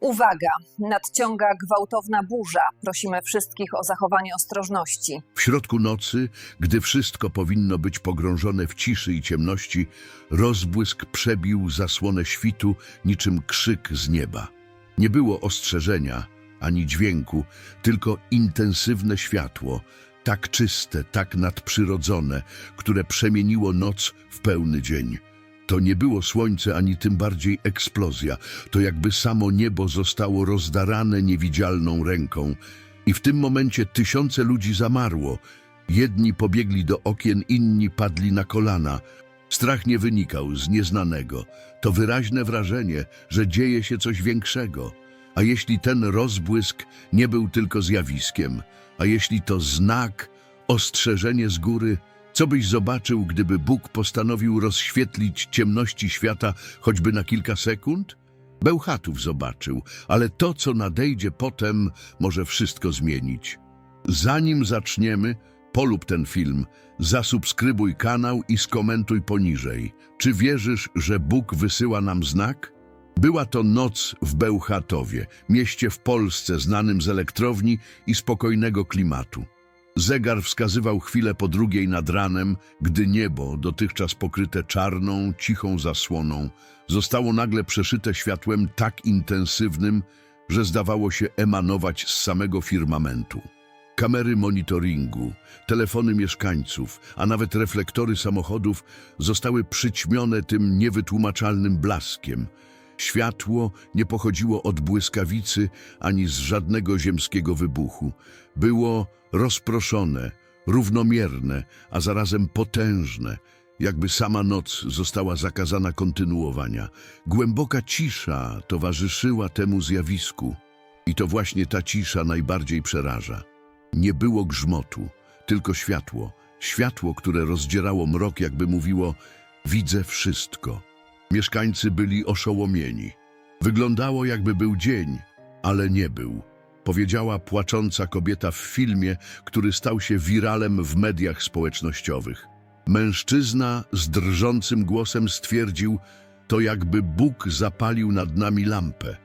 Uwaga! Nadciąga gwałtowna burza. Prosimy wszystkich o zachowanie ostrożności. W środku nocy, gdy wszystko powinno być pogrążone w ciszy i ciemności, rozbłysk przebił zasłonę świtu niczym krzyk z nieba. Nie było ostrzeżenia ani dźwięku, tylko intensywne światło, tak czyste, tak nadprzyrodzone, które przemieniło noc w pełny dzień. To nie było słońce, ani tym bardziej eksplozja. To jakby samo niebo zostało rozdarane niewidzialną ręką. I w tym momencie tysiące ludzi zamarło. Jedni pobiegli do okien, inni padli na kolana. Strach nie wynikał z nieznanego. To wyraźne wrażenie, że dzieje się coś większego. A jeśli ten rozbłysk nie był tylko zjawiskiem, a jeśli to znak, ostrzeżenie z góry, co byś zobaczył, gdyby Bóg postanowił rozświetlić ciemności świata choćby na kilka sekund? Bełchatów zobaczył, ale to, co nadejdzie potem, może wszystko zmienić. Zanim zaczniemy, polub ten film, zasubskrybuj kanał i skomentuj poniżej. Czy wierzysz, że Bóg wysyła nam znak? Była to noc w Bełchatowie, mieście w Polsce znanym z elektrowni i spokojnego klimatu. Zegar wskazywał chwilę po drugiej nad ranem, gdy niebo, dotychczas pokryte czarną, cichą zasłoną, zostało nagle przeszyte światłem tak intensywnym, że zdawało się emanować z samego firmamentu. Kamery monitoringu, telefony mieszkańców, a nawet reflektory samochodów zostały przyćmione tym niewytłumaczalnym blaskiem. Światło nie pochodziło od błyskawicy ani z żadnego ziemskiego wybuchu. Było rozproszone, równomierne, a zarazem potężne, jakby sama noc została zakazana kontynuowania. Głęboka cisza towarzyszyła temu zjawisku. I to właśnie ta cisza najbardziej przeraża. Nie było grzmotu, tylko światło. Światło, które rozdzierało mrok, jakby mówiło: Widzę wszystko. Mieszkańcy byli oszołomieni. Wyglądało, jakby był dzień, ale nie był. Powiedziała płacząca kobieta w filmie, który stał się wiralem w mediach społecznościowych. Mężczyzna z drżącym głosem stwierdził, to jakby Bóg zapalił nad nami lampę.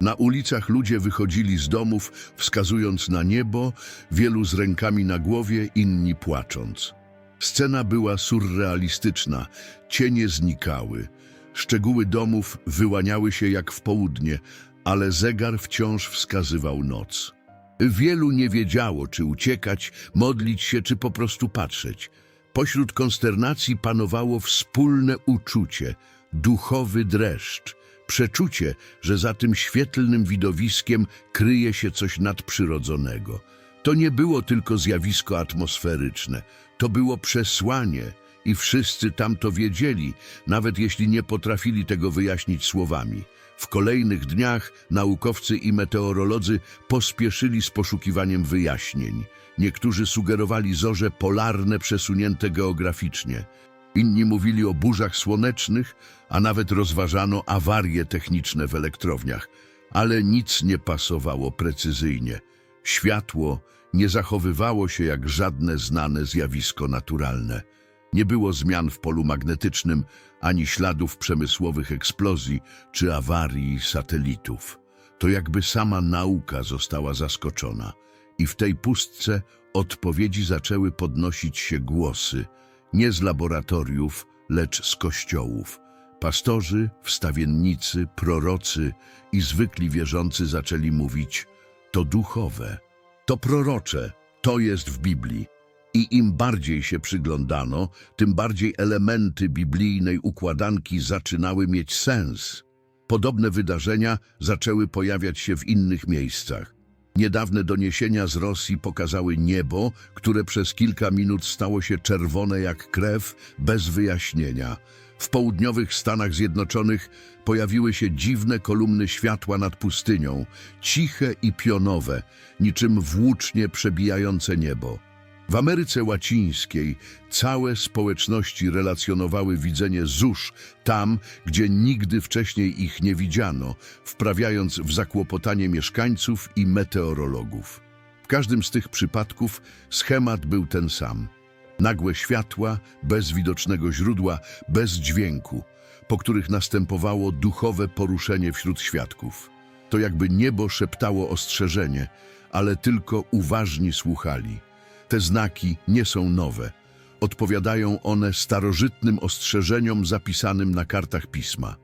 Na ulicach ludzie wychodzili z domów, wskazując na niebo, wielu z rękami na głowie, inni płacząc. Scena była surrealistyczna, cienie znikały. Szczegóły domów wyłaniały się jak w południe, ale zegar wciąż wskazywał noc. Wielu nie wiedziało, czy uciekać, modlić się, czy po prostu patrzeć. Pośród konsternacji panowało wspólne uczucie, duchowy dreszcz, przeczucie, że za tym świetlnym widowiskiem kryje się coś nadprzyrodzonego. To nie było tylko zjawisko atmosferyczne, to było przesłanie i wszyscy tam to wiedzieli, nawet jeśli nie potrafili tego wyjaśnić słowami. W kolejnych dniach naukowcy i meteorolodzy pospieszyli z poszukiwaniem wyjaśnień. Niektórzy sugerowali zorze polarne przesunięte geograficznie. Inni mówili o burzach słonecznych, a nawet rozważano awarie techniczne w elektrowniach. Ale nic nie pasowało precyzyjnie. Światło nie zachowywało się jak żadne znane zjawisko naturalne. Nie było zmian w polu magnetycznym, ani śladów przemysłowych eksplozji czy awarii satelitów. To jakby sama nauka została zaskoczona. I w tej pustce odpowiedzi zaczęły podnosić się głosy, nie z laboratoriów, lecz z kościołów. Pastorzy, wstawiennicy, prorocy i zwykli wierzący zaczęli mówić, to duchowe, to prorocze, to jest w Biblii. I im bardziej się przyglądano, tym bardziej elementy biblijnej układanki zaczynały mieć sens. Podobne wydarzenia zaczęły pojawiać się w innych miejscach. Niedawne doniesienia z Rosji pokazały niebo, które przez kilka minut stało się czerwone jak krew, bez wyjaśnienia. W południowych Stanach Zjednoczonych pojawiły się dziwne kolumny światła nad pustynią, ciche i pionowe, niczym włócznie przebijające niebo. W Ameryce Łacińskiej całe społeczności relacjonowały widzenie zórz tam, gdzie nigdy wcześniej ich nie widziano, wprawiając w zakłopotanie mieszkańców i meteorologów. W każdym z tych przypadków schemat był ten sam. Nagłe światła, bez widocznego źródła, bez dźwięku, po których następowało duchowe poruszenie wśród świadków. To jakby niebo szeptało ostrzeżenie, ale tylko uważni słuchali. Te znaki nie są nowe. Odpowiadają one starożytnym ostrzeżeniom zapisanym na kartach pisma.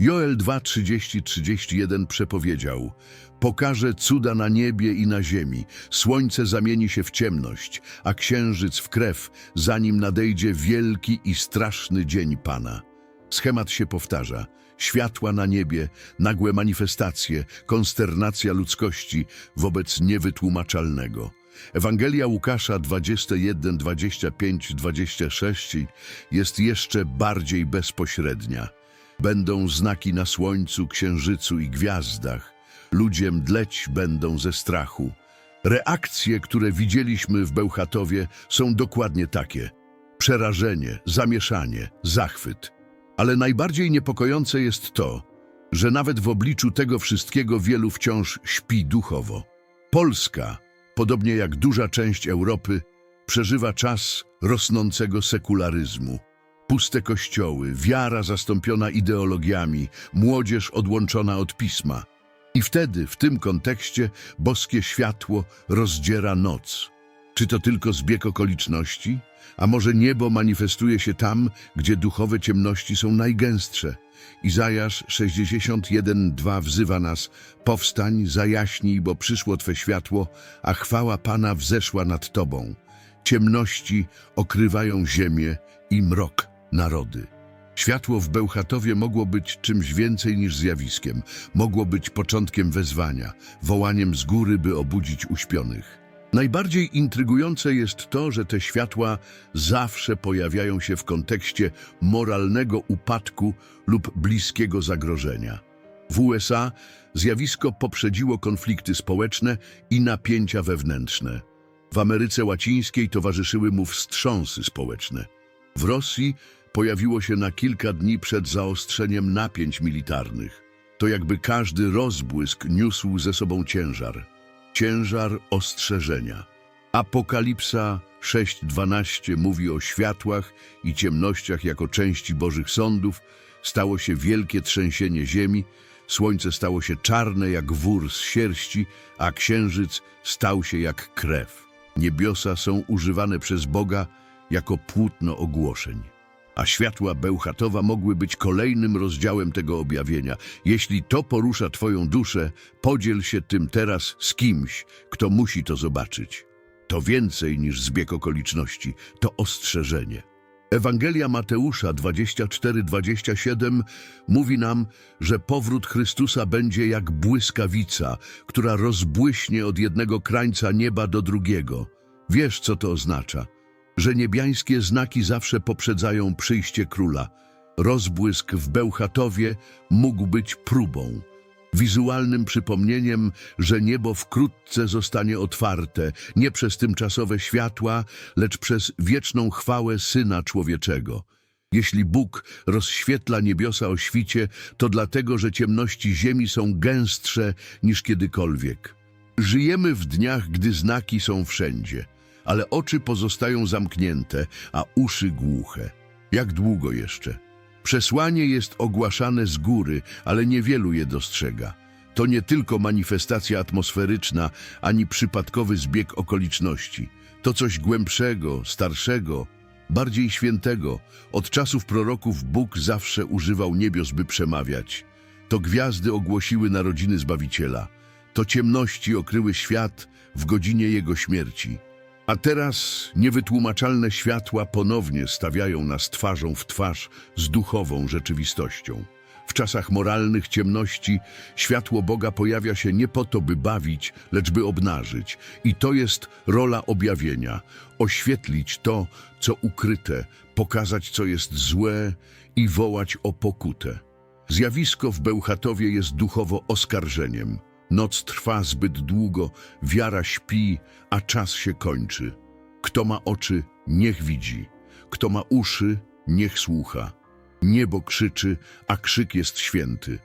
Joel 2:30-31 przepowiedział: Pokażę cuda na niebie i na ziemi. Słońce zamieni się w ciemność, a księżyc w krew, zanim nadejdzie wielki i straszny dzień Pana. Schemat się powtarza. Światła na niebie, nagłe manifestacje, konsternacja ludzkości wobec niewytłumaczalnego. Ewangelia Łukasza 21, 25, 26 jest jeszcze bardziej bezpośrednia. Będą znaki na słońcu, księżycu i gwiazdach. Ludzie mdleć będą ze strachu. Reakcje, które widzieliśmy w Bełchatowie, są dokładnie takie. Przerażenie, zamieszanie, zachwyt. Ale najbardziej niepokojące jest to, że nawet w obliczu tego wszystkiego wielu wciąż śpi duchowo. Polska, podobnie jak duża część Europy, przeżywa czas rosnącego sekularyzmu. Puste kościoły, wiara zastąpiona ideologiami, młodzież odłączona od pisma. I wtedy, w tym kontekście, boskie światło rozdziera noc. Czy to tylko zbieg okoliczności? A może niebo manifestuje się tam, gdzie duchowe ciemności są najgęstsze? Izajasz 61:2 wzywa nas: Powstań, zajaśnij, bo przyszło Twe światło, a chwała Pana wzeszła nad Tobą. Ciemności okrywają ziemię i mrok narody. Światło w Bełchatowie mogło być czymś więcej niż zjawiskiem. Mogło być początkiem wezwania, wołaniem z góry, by obudzić uśpionych. Najbardziej intrygujące jest to, że te światła zawsze pojawiają się w kontekście moralnego upadku lub bliskiego zagrożenia. W USA zjawisko poprzedziło konflikty społeczne i napięcia wewnętrzne. W Ameryce Łacińskiej towarzyszyły mu wstrząsy społeczne. W Rosji pojawiło się na kilka dni przed zaostrzeniem napięć militarnych. To jakby każdy rozbłysk niósł ze sobą ciężar. Ciężar ostrzeżenia. Apokalipsa 6:12 mówi o światłach i ciemnościach jako części Bożych sądów. Stało się wielkie trzęsienie ziemi, słońce stało się czarne jak wór z sierści, a księżyc stał się jak krew. Niebiosa są używane przez Boga jako płótno ogłoszeń. A światła Bełchatowa mogły być kolejnym rozdziałem tego objawienia. Jeśli to porusza Twoją duszę, podziel się tym teraz z kimś, kto musi to zobaczyć. To więcej niż zbieg okoliczności, to ostrzeżenie. Ewangelia Mateusza 24-27 mówi nam, że powrót Chrystusa będzie jak błyskawica, która rozbłyśnie od jednego krańca nieba do drugiego. Wiesz, co to oznacza? Że niebiańskie znaki zawsze poprzedzają przyjście króla. Rozbłysk w Bełchatowie mógł być próbą, wizualnym przypomnieniem, że niebo wkrótce zostanie otwarte, nie przez tymczasowe światła, lecz przez wieczną chwałę Syna Człowieczego. Jeśli Bóg rozświetla niebiosa o świcie, to dlatego, że ciemności ziemi są gęstsze niż kiedykolwiek. Żyjemy w dniach, gdy znaki są wszędzie, ale oczy pozostają zamknięte, a uszy głuche. Jak długo jeszcze? Przesłanie jest ogłaszane z góry, ale niewielu je dostrzega. To nie tylko manifestacja atmosferyczna, ani przypadkowy zbieg okoliczności. To coś głębszego, starszego, bardziej świętego. Od czasów proroków Bóg zawsze używał niebios, by przemawiać. To gwiazdy ogłosiły narodziny Zbawiciela. To ciemności okryły świat w godzinie Jego śmierci. A teraz niewytłumaczalne światła ponownie stawiają nas twarzą w twarz z duchową rzeczywistością. W czasach moralnych ciemności światło Boga pojawia się nie po to, by bawić, lecz by obnażyć. I to jest rola objawienia. Oświetlić to, co ukryte, pokazać, co jest złe i wołać o pokutę. Zjawisko w Bełchatowie jest duchowo oskarżeniem. Noc trwa zbyt długo, wiara śpi, a czas się kończy. Kto ma oczy, niech widzi. Kto ma uszy, niech słucha. Niebo krzyczy, a krzyk jest święty.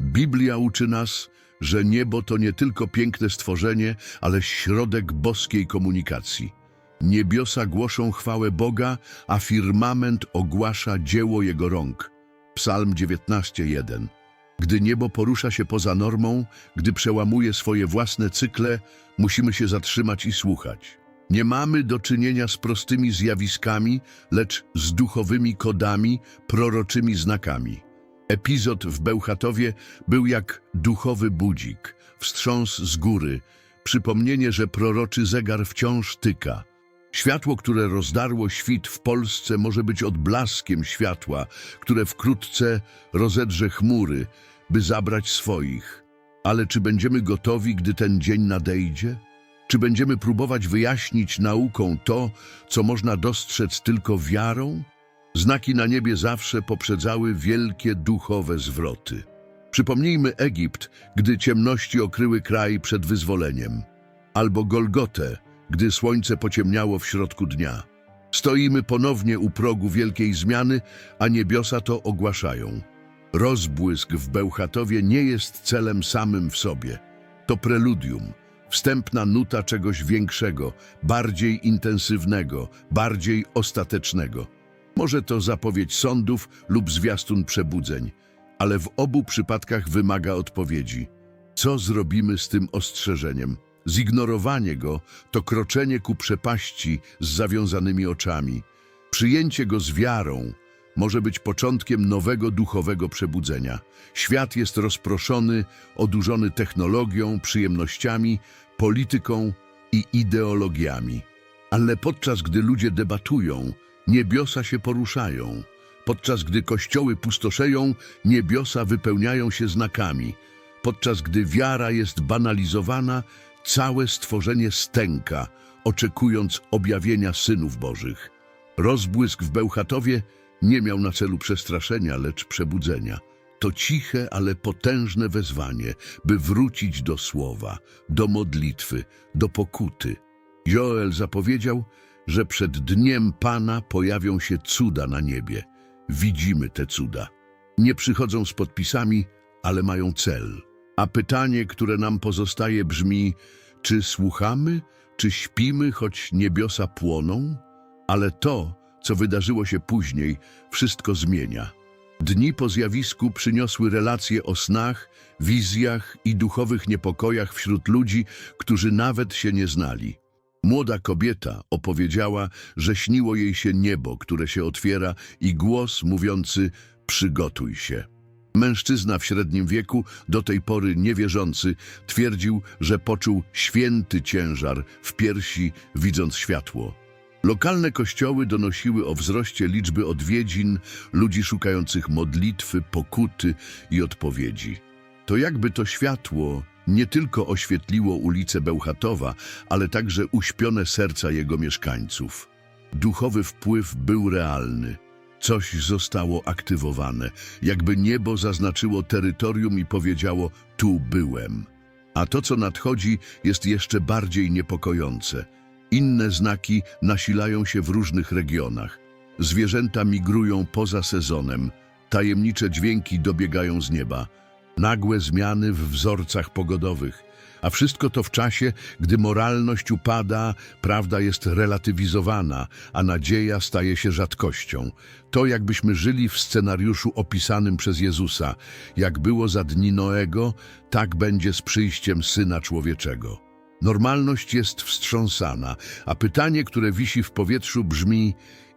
Biblia uczy nas, że niebo to nie tylko piękne stworzenie, ale środek boskiej komunikacji. Niebiosa głoszą chwałę Boga, a firmament ogłasza dzieło Jego rąk. Psalm 19:1. Gdy niebo porusza się poza normą, gdy przełamuje swoje własne cykle, musimy się zatrzymać i słuchać. Nie mamy do czynienia z prostymi zjawiskami, lecz z duchowymi kodami, proroczymi znakami. Epizod w Bełchatowie był jak duchowy budzik, wstrząs z góry, przypomnienie, że proroczy zegar wciąż tyka. Światło, które rozdarło świt w Polsce, może być odblaskiem światła, które wkrótce rozedrze chmury, by zabrać swoich. Ale czy będziemy gotowi, gdy ten dzień nadejdzie? Czy będziemy próbować wyjaśnić nauką to, co można dostrzec tylko wiarą? Znaki na niebie zawsze poprzedzały wielkie duchowe zwroty. Przypomnijmy Egipt, gdy ciemności okryły kraj przed wyzwoleniem, albo Golgotę, gdy słońce pociemniało w środku dnia. Stoimy ponownie u progu wielkiej zmiany, a niebiosa to ogłaszają. Rozbłysk w Bełchatowie nie jest celem samym w sobie. To preludium, wstępna nuta czegoś większego, bardziej intensywnego, bardziej ostatecznego. Może to zapowiedź sądów lub zwiastun przebudzeń, ale w obu przypadkach wymaga odpowiedzi. Co zrobimy z tym ostrzeżeniem? Zignorowanie go to kroczenie ku przepaści z zawiązanymi oczami. Przyjęcie go z wiarą może być początkiem nowego duchowego przebudzenia. Świat jest rozproszony, odurzony technologią, przyjemnościami, polityką i ideologiami. Ale podczas gdy ludzie debatują, niebiosa się poruszają. Podczas gdy kościoły pustoszeją, niebiosa wypełniają się znakami. Podczas gdy wiara jest banalizowana, całe stworzenie stęka, oczekując objawienia synów Bożych. Rozbłysk w Bełchatowie nie miał na celu przestraszenia, lecz przebudzenia. To ciche, ale potężne wezwanie, by wrócić do słowa, do modlitwy, do pokuty. Joel zapowiedział, że przed dniem Pana pojawią się cuda na niebie. Widzimy te cuda. Nie przychodzą z podpisami, ale mają cel. A pytanie, które nam pozostaje, brzmi: czy słuchamy, czy śpimy, choć niebiosa płoną? Ale to, co wydarzyło się później, wszystko zmienia. Dni po zjawisku przyniosły relacje o snach, wizjach i duchowych niepokojach wśród ludzi, którzy nawet się nie znali. Młoda kobieta opowiedziała, że śniło jej się niebo, które się otwiera i głos mówiący przygotuj się. Mężczyzna w średnim wieku, do tej pory niewierzący, twierdził, że poczuł święty ciężar w piersi, widząc światło. Lokalne kościoły donosiły o wzroście liczby odwiedzin, ludzi szukających modlitwy, pokuty i odpowiedzi. To jakby to światło nie tylko oświetliło ulicę Bełchatowa, ale także uśpione serca jego mieszkańców. Duchowy wpływ był realny. Coś zostało aktywowane, jakby niebo zaznaczyło terytorium i powiedziało: Tu byłem. A to, co nadchodzi, jest jeszcze bardziej niepokojące. Inne znaki nasilają się w różnych regionach. Zwierzęta migrują poza sezonem, tajemnicze dźwięki dobiegają z nieba, nagłe zmiany w wzorcach pogodowych. A wszystko to w czasie, gdy moralność upada, prawda jest relatywizowana, a nadzieja staje się rzadkością. To jakbyśmy żyli w scenariuszu opisanym przez Jezusa. Jak było za dni Noego, tak będzie z przyjściem Syna Człowieczego. Normalność jest wstrząsana, a pytanie, które wisi w powietrzu brzmi,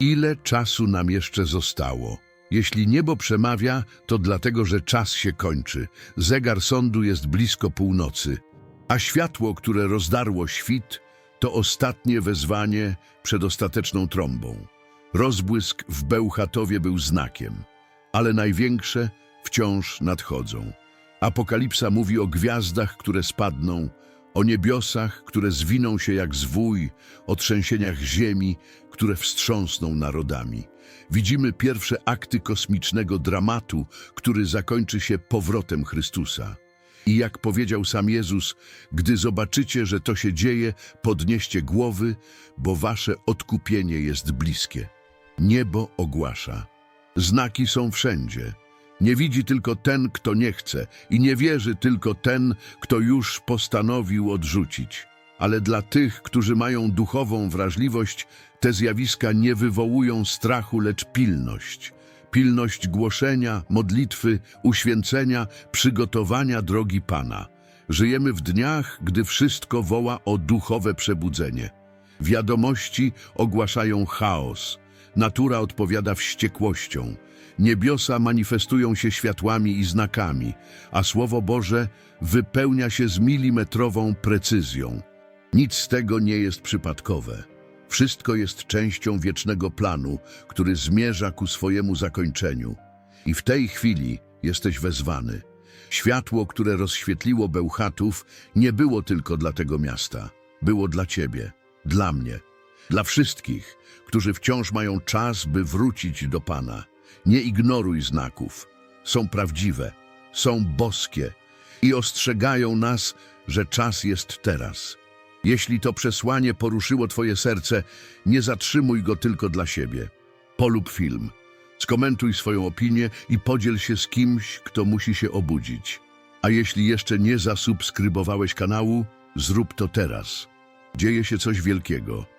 ile czasu nam jeszcze zostało? Jeśli niebo przemawia, to dlatego, że czas się kończy. Zegar sądu jest blisko północy, a światło, które rozdarło świt, to ostatnie wezwanie przed ostateczną trąbą. Rozbłysk w Bełchatowie był znakiem, ale największe wciąż nadchodzą. Apokalipsa mówi o gwiazdach, które spadną, o niebiosach, które zwiną się jak zwój, o trzęsieniach ziemi, które wstrząsną narodami. Widzimy pierwsze akty kosmicznego dramatu, który zakończy się powrotem Chrystusa. I jak powiedział sam Jezus, gdy zobaczycie, że to się dzieje, podnieście głowy, bo wasze odkupienie jest bliskie. Niebo ogłasza. Znaki są wszędzie. Nie widzi tylko ten, kto nie chce i nie wierzy tylko ten, kto już postanowił odrzucić. Ale dla tych, którzy mają duchową wrażliwość, te zjawiska nie wywołują strachu, lecz pilność. pilność głoszenia, modlitwy, uświęcenia, przygotowania drogi Pana. Żyjemy w dniach, gdy wszystko woła o duchowe przebudzenie. Wiadomości ogłaszają chaos, natura odpowiada wściekłością, niebiosa manifestują się światłami i znakami, a Słowo Boże wypełnia się z milimetrową precyzją. Nic z tego nie jest przypadkowe. Wszystko jest częścią wiecznego planu, który zmierza ku swojemu zakończeniu. I w tej chwili jesteś wezwany. Światło, które rozświetliło Bełchatów, nie było tylko dla tego miasta. Było dla ciebie, dla mnie, dla wszystkich, którzy wciąż mają czas, by wrócić do Pana. Nie ignoruj znaków. Są prawdziwe, są boskie i ostrzegają nas, że czas jest teraz. Jeśli to przesłanie poruszyło Twoje serce, nie zatrzymuj go tylko dla siebie. Polub film, skomentuj swoją opinię i podziel się z kimś, kto musi się obudzić. A jeśli jeszcze nie zasubskrybowałeś kanału, zrób to teraz. Dzieje się coś wielkiego.